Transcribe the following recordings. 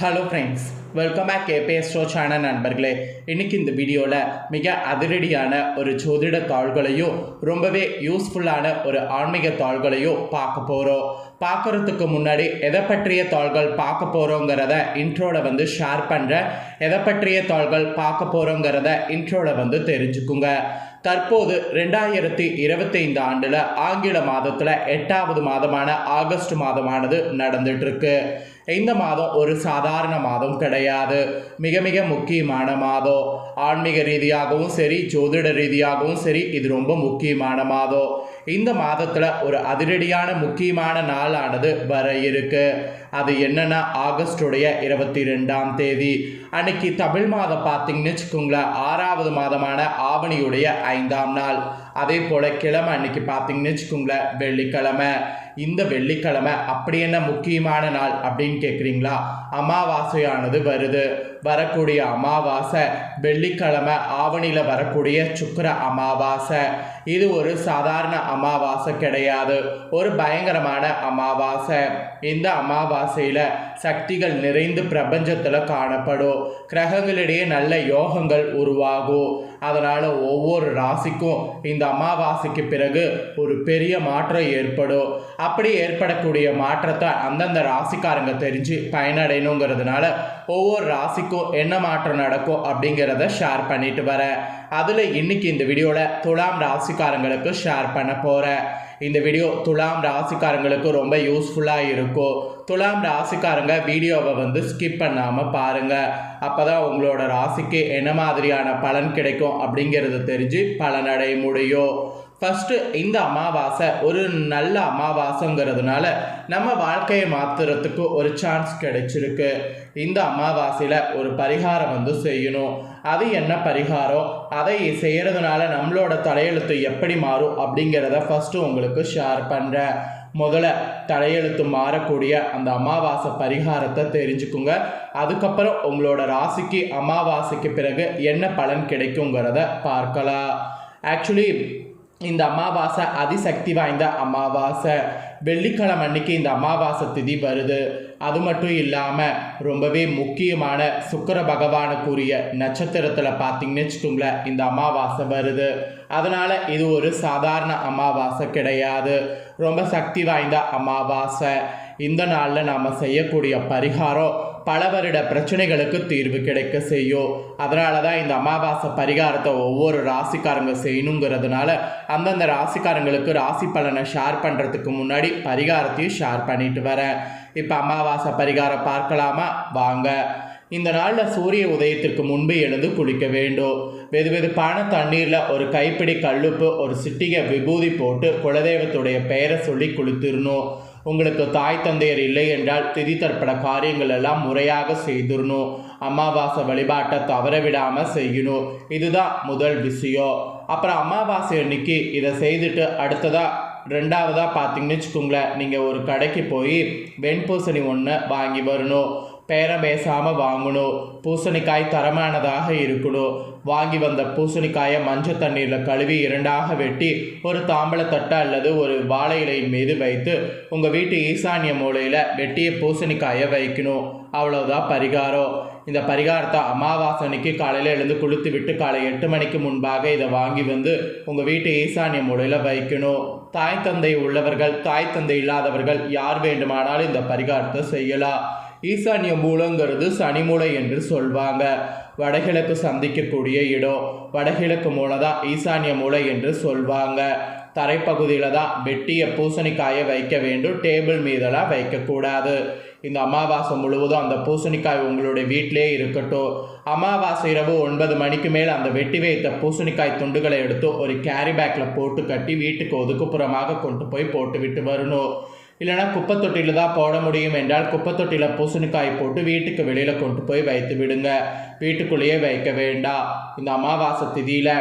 Hello friends welcome back KPS show channel நண்பர்களே. இன்னைக்கு இந்த வீடியோவில் மிக அதிரடியான ஒரு ஜோதிட தாள்களையும் ரொம்பவே யூஸ்ஃபுல்லான ஒரு ஆன்மீக தாள்களையும் பார்க்க போகிறோம் பார்க்குறதுக்கு முன்னாடி எதை பற்றிய தாள்கள் பார்க்க போகிறோங்கிறத இன்ட்ரோவில் வந்து ஷேர் பண்ணுறேன் எதை பற்றிய தாள்கள் பார்க்க போகிறோங்கிறத இன்ட்ரோவில் வந்து தெரிஞ்சுக்குங்க. தற்போது ரெண்டாயிரத்தி இருபத்தைந்து ஆண்டில் ஆங்கில மாதத்தில் எட்டாவது மாதமான ஆகஸ்ட் மாதமானது நடந்துகிட்ருக்கு இந்த மாதம் ஒரு சாதாரண மாதம் கிடையாது. மிக மிக முக்கியமான மாதம். ஆன்மீக ரீதியாகவும் சரி ஜோதிட ரீதியாகவும் சரி இது ரொம்ப முக்கியமான மாதம். இந்த மாதத்தில் ஒரு அதிரடியான முக்கியமான நாளானது வர இருக்கு. அது என்னன்னா ஆகஸ்டுடைய இருபத்தி ரெண்டாம் தேதி. அன்னைக்கு தமிழ் மாதம் பார்த்தீங்கன்னு வச்சுக்கோங்களேன் ஆறாவது மாதமான ஆவணியுடைய ஐந்தாம் நாள். அதே போல் கிழமை அன்னைக்கு பார்த்தீங்கன்னு வச்சுக்கோங்களேன் வெள்ளிக்கிழமை. இந்த வெள்ளிக்கிழமை அப்படி என்ன முக்கியமான நாள் அப்படின்னு கேட்குறீங்களா அமாவாசையானது வருது. வரக்கூடிய அமாவாசை வெள்ளிக்கிழமை ஆவணியில் வரக்கூடிய சுக்கிர அமாவாசை. இது ஒரு சாதாரண அமாவாசை கிடையாது. ஒரு பயங்கரமான அமாவாசை. இந்த அமாவாசையில் சக்திகள் நிறைந்து பிரபஞ்சத்தில் காணப்படும். கிரகங்களிடையே நல்ல யோகங்கள் உருவாகும். அதனால் ஒவ்வொரு ராசிக்கும் இந்த அமாவாசைக்கு பிறகு ஒரு பெரிய மாற்றம் ஏற்படும். அப்படி ஏற்படக்கூடிய மாற்றத்தை அந்தந்த ராசிக்காரங்க தெரிஞ்சு பயனடையணுங்கிறதுனால ஒவ்வொரு ராசிக்கும் என்ன மாற்றம் நடக்கும் அப்படிங்கிறத ஷேர் பண்ணிட்டு வரேன். அதில் இன்னைக்கு இந்த வீடியோவில் துலாம் ராசிக்காரங்களுக்கு ஷேர் பண்ண போகிறேன் இந்த வீடியோ துலாம் ராசிக்காரங்களுக்கு ரொம்ப யூஸ்ஃபுல்லாக இருக்கும் துலாம் ராசிக்காரங்க வீடியோவை வந்து ஸ்கிப் பண்ணாமல் பாருங்கள் அப்போ தான் உங்களோட ராசிக்கு என்ன மாதிரியான பலன் கிடைக்கும் அப்படிங்கிறத தெரிஞ்சு பலனடைய முடியும். ஃபஸ்ட்டு இந்த அமாவாசை ஒரு நல்ல அமாவாசைங்கிறதுனால நம்ம வாழ்க்கையை மாற்றுறதுக்கு ஒரு சான்ஸ் கிடைச்சிருக்கு. இந்த அமாவாசையில் ஒரு பரிகாரம் வந்து செய்யணும். அது என்ன பரிகாரம்? அதை செய்கிறதுனால நம்மளோட தலையெழுத்து எப்படி மாறும் அப்படிங்கிறத ஃபஸ்ட்டு உங்களுக்கு ஷேர் பண்ணுறேன் முதல்ல தலையெழுத்து மாறக்கூடிய அந்த அமாவாசை பரிகாரத்தை தெரிஞ்சுக்குங்க. அதுக்கப்புறம் உங்களோட ராசிக்கு அமாவாசைக்கு பிறகு என்ன பலன் கிடைக்குங்கிறத பார்க்கலாம். ஆக்சுவலி இந்த அமாவாசை அதிசக்தி வாய்ந்த அமாவாசை. வெள்ளிக்கிழமை அன்னைக்கு இந்த அமாவாசை திதி வருது. அது மட்டும் இல்லாமல் ரொம்பவே முக்கியமான சுக்கர பகவானுக்குரிய நட்சத்திரத்தில் பார்த்தீங்கன்னு வச்சுக்கோங்களேன் இந்த அமாவாசை வருது. அதனால் இது ஒரு சாதாரண அமாவாசை கிடையாது. ரொம்ப சக்தி வாய்ந்த அமாவாசை. இந்த நாளில் நாம் செய்யக்கூடிய பரிகாரம் பல வருட பிரச்சனைகளுக்கு தீர்வு கிடைக்க செய்யும். அதனால தான் இந்த அமாவாசை பரிகாரத்தை ஒவ்வொரு ராசிக்காரங்க செய்யணுங்கிறதுனால அந்தந்த ராசிக்காரங்களுக்கு ராசி பலனை ஷேர் பண்ணுறதுக்கு முன்னாடி பரிகாரத்தையும் ஷேர் பண்ணிட்டு வரேன். இப்போ அமாவாசை பரிகாரம் பார்க்கலாமா? வாங்க. இந்த நாளில் சூரிய உதயத்திற்கு முன்பு எழுந்து குளிக்க வேண்டும். வெது வெதுப்பான தண்ணீரில் ஒரு கைப்பிடி கல்லுப்பு ஒரு சிட்டிகை விபூதி போட்டு குலதெய்வத்துடைய பெயரை சொல்லி குளித்திடணும். உங்களுக்கு தாய் தந்தையர் இல்லை என்றால் திதி தற்பட காரியங்கள் எல்லாம் முறையாக செய்திடணும். அமாவாசை வழிபாட்டை தவற விடாமல் செய்யணும். இதுதான் முதல் விஷயம். அப்புறம் அமாவாசை அன்னைக்கு இதை செய்துட்டு அடுத்ததாக ரெண்டாவதாக பார்த்தீங்கன்னு வச்சுக்கோங்களேன். நீங்கள் ஒரு கடைக்கு போய் வெண்பூசணி ஒன்று வாங்கி வரணும். பேரம் பேசாமல் வாங்கணும். பூசணிக்காய் தரமானதாக இருக்கணும். வாங்கி வந்த பூசணிக்காயை மஞ்சள் தண்ணீரில் கழுவி இரண்டாக வெட்டி ஒரு தாம்பளத்தட்டை அல்லது ஒரு வாழை இலையின் மீது வைத்து உங்கள் வீட்டு ஈசானிய மூலையில் வெட்டிய பூசணிக்காயை வைக்கணும். அவ்வளோதான் பரிகாரம். இந்த பரிகாரத்தை அமாவாசை அன்னைக்கு காலையில் எழுந்து குளித்து விட்டு காலை எட்டு மணிக்கு முன்பாக இதை வாங்கி வந்து உங்கள் வீட்டு ஈசானிய மூலையில் வைக்கணும். தாய் தந்தை உள்ளவர்கள் தாய் தந்தை இல்லாதவர்கள் யார் வேண்டுமானாலும் இந்த பரிகாரத்தை செய்யலாம். ஈசானிய மூலங்கிறது சனி மூலை என்று சொல்வாங்க. வடகிழக்கு சந்திக்கக்கூடிய இடம். வடகிழக்கு மூலை தான் ஈசானிய மூலை என்று சொல்வாங்க. தரைப்பகுதியில் தான் வெட்டிய பூசணிக்காயை வைக்க வேண்டும். டேபிள் மீதெல்லாம் வைக்கக்கூடாது. இந்த அமாவாசை முழுவதும் அந்த பூசணிக்காய் உங்களுடைய வீட்டிலே இருக்கட்டும். அமாவாசை இரவு ஒன்பது மணிக்கு மேல் அந்த வெட்டி வைத்த பூசணிக்காய் துண்டுகளை எடுத்து ஒரு கேரி பேக்கில் போட்டு கட்டி வீட்டுக்கு ஒதுக்குப்புறமாக கொண்டு போய் போட்டுவிட்டு வரணும். இல்லைனா குப்பை தொட்டியில் தான் போட முடியும் என்றால் குப்பை தொட்டியில் பூசணிக்காய் போட்டு வீட்டுக்கு வெளியில் கொண்டு போய் வைத்து விடுங்க. வீட்டுக்குள்ளேயே வைக்க வேண்டாம். இந்த அமாவாசை திதியில்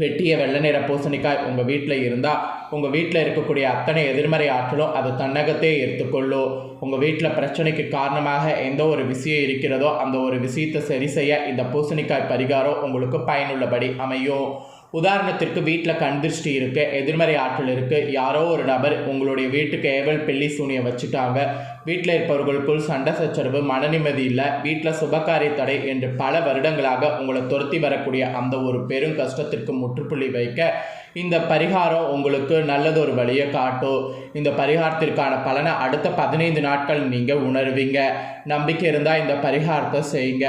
வெட்டிய வெள்ளை நிற பூசணிக்காய் உங்கள் வீட்டில் இருந்தால் உங்கள் வீட்டில் இருக்கக்கூடிய அத்தனை எதிர்மறை ஆற்றலும் அது தன்னகத்தே எடுத்துக்கொள்ளும். உங்கள் வீட்டில் பிரச்சனைக்கு காரணமாக எந்த ஒரு விஷயம் இருக்கிறதோ அந்த ஒரு விஷயத்தை சரி செய்ய இந்த பூசணிக்காய் பரிகாரம் உங்களுக்கு பயனுள்ளபடி அமையும். உதாரணத்திற்கு வீட்டில் கண்திருஷ்டி இருக்குது எதிர்மறை ஆற்றல் இருக்குது யாரோ ஒரு நபர் உங்களுடைய வீட்டுக்கு ஏவல் பெல்லி சூனியை வச்சுட்டாங்க. வீட்டில் இருப்பவர்களுக்குள் சண்டை சச்சரவு மனநிம்மதி இல்லை வீட்டில் சுபகாரிய தடை என்று பல வருடங்களாக உங்களை துரத்தி வரக்கூடிய அந்த ஒரு பெரும் கஷ்டத்திற்கு முற்றுப்புள்ளி வைக்க இந்த பரிகாரம் உங்களுக்கு நல்லதொரு வழியை காட்டும். இந்த பரிகாரத்திற்கான பலனை அடுத்த பதினைந்து நாட்கள் நீங்கள் உணர்வீங்க. நம்பிக்கை இருந்தால் இந்த பரிகாரத்தை செய்யுங்க.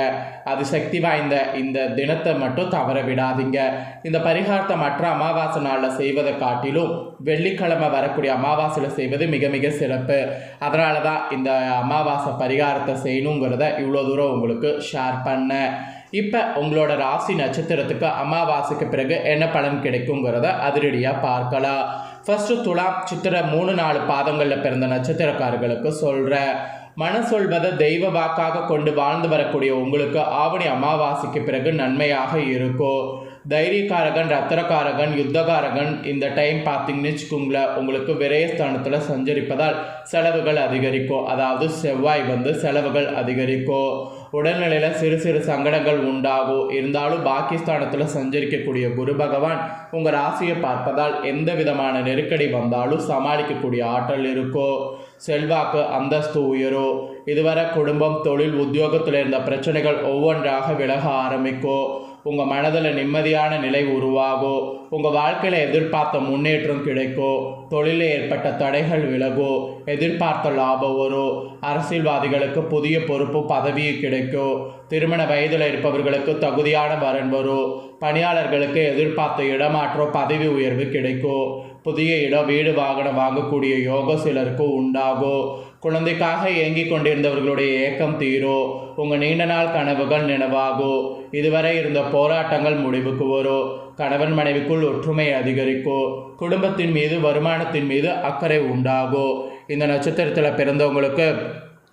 அது சக்தி வாய்ந்த இந்த தினத்தை மட்டும் தவற விடாதீங்க. இந்த பரிகாரத்தை மற்ற அமாவாசை நாளில் செய்வதை காட்டிலும் வெள்ளிக்கிழமை வரக்கூடிய அமாவாசையில் செய்வது மிக மிக சிறப்பு. அதனால தான் இந்த அமாவாசை பரிகாரத்தை செய்யணுங்கிறத இவ்வளோ தூரம் உங்களுக்கு ஷேர் பண்ணேன். இப்போ உங்களோட ராசி நட்சத்திரத்துக்கு அமாவாசைக்கு பிறகு என்ன பலன் கிடைக்குங்கிறத அதிரடியாக பார்க்கலாம். ஃபர்ஸ்ட் துலாம் சித்திர மூணு நாலு பாதங்களில் பிறந்த நட்சத்திரக்காரர்களுக்கு சொல்கிறேன் மன சொல்வதை தெய்வ வாக்காக கொண்டு வாழ்ந்து வரக்கூடிய உங்களுக்கு ஆவணி அமாவாசைக்கு பிறகு நன்மையாக இருக்கும். தைரியக்காரகன் ரத்தனக்காரகன் யுத்தகாரகன் இந்த டைம் பார்த்தீங்கன்னு வச்சுக்கோங்களேன் உங்களுக்கு விரயஸ்தானத்தில் சஞ்சரிப்பதால் செலவுகள் அதிகரிக்கும். அதாவது செவ்வாய் வந்து செலவுகள் அதிகரிக்கும். உடல்நிலையில் சிறு சிறு சங்கடங்கள் உண்டாகும். இருந்தாலும் பாகிஸ்தானத்தில் சஞ்சரிக்கக்கூடிய குரு பகவான் உங்கள் ராசியை பார்ப்பதால் எந்த விதமான நெருக்கடி வந்தாலும் சமாளிக்கக்கூடிய ஆற்றல் இருக்கும். செல்வாக்கு அந்தஸ்து உயரும். இதுவரை குடும்பம் தொழில் உத்தியோகத்தில் இருந்த பிரச்சனைகள் ஒவ்வொன்றாக விலக ஆரம்பிக்கும். உங்கள் மனதில் நிம்மதியான நிலை உருவாகும் உங்கள் வாழ்க்கையில் எதிர்பார்த்த முன்னேற்றம் கிடைக்கும் தொழிலில் ஏற்பட்ட தடைகள் விலகும் எதிர்பார்த்த லாபம் வரும் அரசியல்வாதிகளுக்கு புதிய பொறுப்பு பதவியும் கிடைக்கும் திருமண வயதில் இருப்பவர்களுக்கு தகுதியான வரன் வரும் பணியாளர்களுக்கு எதிர்பார்த்த இடமாற்றம் பதவி உயர்வு கிடைக்கும் புதிய இடம் வீடு வாகனம் வாங்கக்கூடிய யோகம் சிலருக்கு உண்டாகும் குழந்தைக்காக ஏங்கிக் கொண்டிருந்தவர்களுடைய ஏக்கம் தீரும் உங்கள் நீண்ட நாள் கனவுகள் நினைவாகும் இதுவரை இருந்த போராட்டங்கள் முடிவுக்கு வரும் கணவன் மனைவிக்குள் ஒற்றுமை அதிகரிக்கும் குடும்பத்தின் மீது வருமானத்தின் மீது அக்கறை உண்டாகும் இந்த நட்சத்திரத்தில் பிறந்தவங்களுக்கு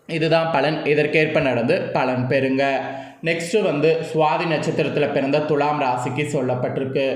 இதுதான் பலன். இதற்கேற்ப நடந்து பலன் பெறுங்க. நெக்ஸ்ட்டு வந்து சுவாதி நட்சத்திரத்தில் பிறந்த துலாம் ராசிக்கு சொல்லப்பட்டிருக்கு.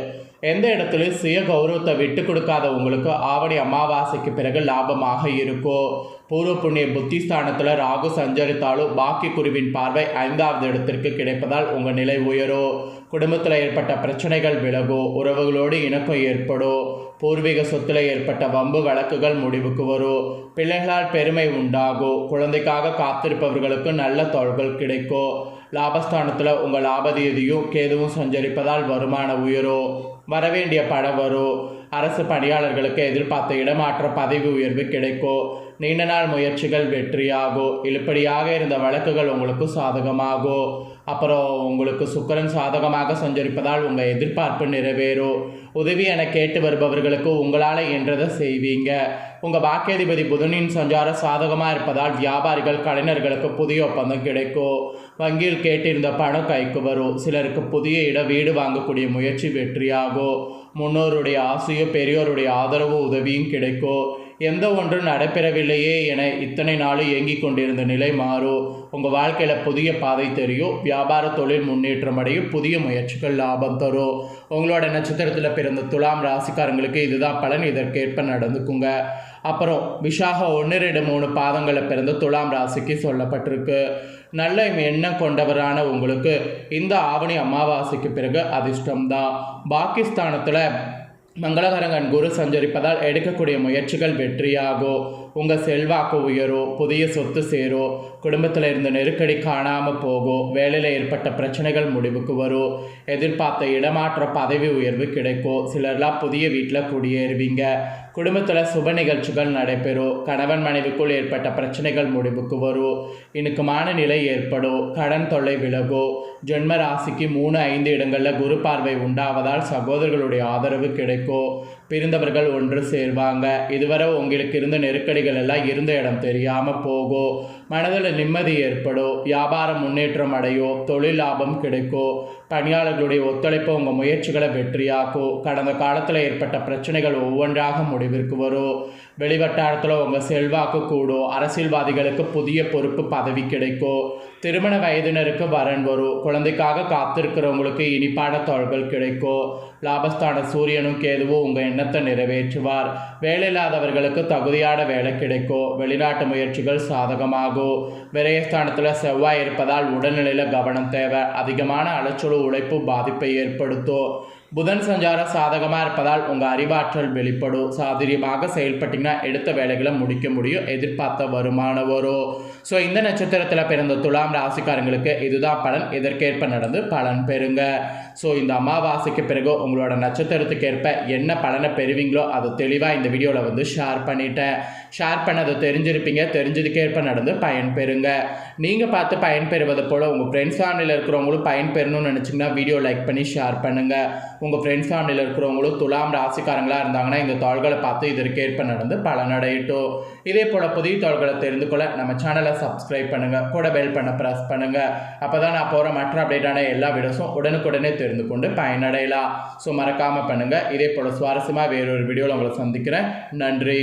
எந்த இடத்துலையும் சுய கௌரவத்தை விட்டு கொடுக்காத உங்களுக்கு ஆவணி அமாவாசைக்கு பிறகு லாபமாக இருக்கும் பூர்வ புண்ணிய புத்தி ஸ்தானத்தில் ராகு சஞ்சரித்தாலும் பாக்கி குருவின் பார்வை ஐந்தாவது இடத்திற்கு கிடைப்பதால் உங்கள் நிலை உயரும் குடும்பத்தில் ஏற்பட்ட பிரச்சனைகள் விலகும் உறவுகளோடு இணக்கம் ஏற்படும் பூர்வீக சொத்தில் ஏற்பட்ட வம்பு வழக்குகள் முடிவுக்கு வரும் பிள்ளைகளால் பெருமை உண்டாகும் குழந்தைக்காக காத்திருப்பவர்களுக்கு நல்ல தொழில்கள் கிடைக்கும் லாபஸ்தானத்தில் உங்கள் லாபதியதியும் கேதுவும் சஞ்சரிப்பதால் வருமான உயரும் வரவேண்டிய பணம் வரும். அரசு பணியாளர்களுக்கு எதிர்பார்த்த இடமாற்ற பதவி உயர்வு கிடைக்கும் நீண்ட நாள் முயற்சிகள் வெற்றியாகும் இழுப்படியாக இருந்த வழக்குகள் உங்களுக்கு சாதகமாகும் அப்புறம் உங்களுக்கு சுக்கரன் சாதகமாக சஞ்சரிப்பதால் உங்கள் எதிர்பார்ப்பு நிறைவேறும் உதவி என கேட்டு வருபவர்களுக்கு உங்களால் என்றதை செய்வீங்க. உங்கள் பாக்கியாதிபதி புதனின் சஞ்சாரம் சாதகமாக இருப்பதால் வியாபாரிகள் கலைஞர்களுக்கு புதிய ஒப்பந்தம் கிடைக்கும் வங்கியில் கேட்டிருந்த பணம் கைக்கு வரும். சிலருக்கு புதிய இட வீடு வாங்கக்கூடிய முயற்சி வெற்றியாகும் முன்னோருடைய ஆசையும் பெரியோருடைய ஆதரவு உதவியும் கிடைக்கும் எந்த ஒன்றும் நடைபெறவில்லையே என இத்தனை நாளும் இயங்கிக் கொண்டிருந்த நிலை மாறும் உங்கள் வாழ்க்கையில் புதிய பாதை தெரியும். வியாபார தொழில் முன்னேற்றம் அடையும். புதிய முயற்சிகள் லாபம் தரும். உங்களோட நட்சத்திரத்தில் பிறந்த துலாம் ராசிக்காரங்களுக்கு இதுதான் பலன். இதற்கேற்ப நடந்துக்குங்க. அப்புறம் விஷாக ஒன்று ரெண்டு மூணு பாதங்களில் பிறந்த துலாம் ராசிக்கு சொல்லப்பட்டிருக்கு. நல்ல எண்ணம் கொண்டவரான உங்களுக்கு இந்த ஆவணி அமாவாசைக்கு பிறகு அதிர்ஷ்டம்தான். பாகிஸ்தானத்தில் மங்களகரங்கன் குரு சஞ்சரிப்பதால் எடுக்கக்கூடிய முயற்சிகள் வெற்றியாகும். உங்கள் செல்வாக்கு உயரும் புதிய சொத்து சேரும் குடும்பத்தில் இருந்த நெருக்கடி காணாமல் போகும் வேலையில் ஏற்பட்ட பிரச்சனைகள் முடிவுக்கு வரும் எதிர்பார்த்த இடமாற்ற பதவி உயர்வு கிடைக்கும் சிலர்லாம் புதிய வீட்டில் குடியேறுவீங்க. குடும்பத்தில் சுப நிகழ்ச்சிகள் நடைபெறும் கணவன் மனைவிக்குள் ஏற்பட்ட பிரச்சனைகள் முடிவுக்கு வரும் இணுக்கமான நிலை ஏற்படும் கடன் தொல்லை விலகும் ஜென்ம ராசிக்கு மூணு ஐந்து இடங்களில் குரு பார்வை உண்டாவதால் சகோதரர்களுடைய ஆதரவு கிடைக்கும் பிரிந்தவர்கள் ஒன்று சேர்வாங்க. இதுவரை உங்களுக்கு இருந்த நெருக்கடிகள் எல்லாம் இருந்த இடம் தெரியாமல் போகும் மனதில் நிம்மதி ஏற்படும் வியாபாரம் முன்னேற்றம் அடையோ தொழில் லாபம் கிடைக்கும் பணியாளர்களுடைய ஒத்துழைப்பு உங்கள் முயற்சிகளை வெற்றியாக்கோ கடந்த காலத்தில் ஏற்பட்ட பிரச்சனைகள் ஒவ்வொன்றாக முடிவிற்கு வரும் வெளிவட்டாரத்தில் உங்கள் செல்வாக்கு கூடும் அரசியல்வாதிகளுக்கு புதிய பொறுப்பு பதவி கிடைக்கும் திருமண வயதினருக்கு வரன் வரும் குழந்தைக்காக காத்திருக்கிறவங்களுக்கு இனிப்பான தொழில்கள் கிடைக்கும் லாபஸ்தான சூரியனும் கேதுவும் உங்கள் எண்ணத்தை நிறைவேற்றுவார். வேலை இல்லாதவர்களுக்கு தகுதியான வேலை கிடைக்கும் வெளிநாட்டு முயற்சிகள் சாதகமாகும் விரயஸ்தானத்தில் செவ்வாய் இருப்பதால் உடல்நிலையில் கவனம் தேவை. அதிகமான அலைச்சல் உழைப்பு பாதிப்பை ஏற்படுத்தும் புதன் சஞ்சாரம் சாதகமாக இருப்பதால் உங்கள் அறிவாற்றல் வெளிப்படும் சாதுரியமாக செயல்பட்டீங்கன்னா எடுத்த வேலைகளை முடிக்க முடியும். எதிர்பார்த்த வருமானம் வரும். ஸோ இந்த நட்சத்திரத்தில் பிறந்த துலாம் ராசிக்காரங்களுக்கு இதுதான் பலன். இதற்கேற்ப நடந்து பலன் பெறுங்க. ஸோ இந்த அமாவாசைக்கு பிறகு உங்களோட நட்சத்திரத்துக்கு ஏற்ப என்ன பலனை பெறுவீங்களோ அதை தெளிவாக இந்த வீடியோவில் வந்து ஷேர் பண்ணிட்டேன். ஷேர் பண்ணதை தெரிஞ்சிருப்பீங்க. தெரிஞ்சதுக்கேற்ப நடந்து பயன் பெறுங்க. நீங்கள் பார்த்து பயன்பெறுவது போல் உங்கள் ஃப்ரெண்ட்ஸ் ஃபேமிலியில் இருக்கிறவங்களும் பயன் பெறணும்னு நினச்சிங்கன்னா வீடியோ லைக் பண்ணி ஷேர் பண்ணுங்கள் உங்கள் ஃப்ரெண்ட்ஸ் ஃபேமிலியில் இருக்கிறவங்களும் துலாம் ராசிக்காரங்களாக இருந்தாங்கன்னா இந்த தாள்களை பார்த்து இதற்கேற்ப நடந்து பலனடையட்டும். இதே போல் புதிய தாள்களை தெரிந்து கொள்ள நம்ம சேனலை சப்ஸ்கிரைப் பண்ணுங்கள் கூட பெல் பண்ண ப்ரெஸ் பண்ணுங்கள் அப்போ தான் நான் போகிற மற்ற அப்டேட்டான எல்லா வீடியோஸும் உடனுக்குடனே தெரிந்து கொண்டு பயனடையலாம். ஸோ மறக்காமல் பண்ணுங்கள் இதே போல் சுவாரஸ்யமாக வேறொரு வீடியோவில் உங்களை சந்திக்கிறேன். நன்றி.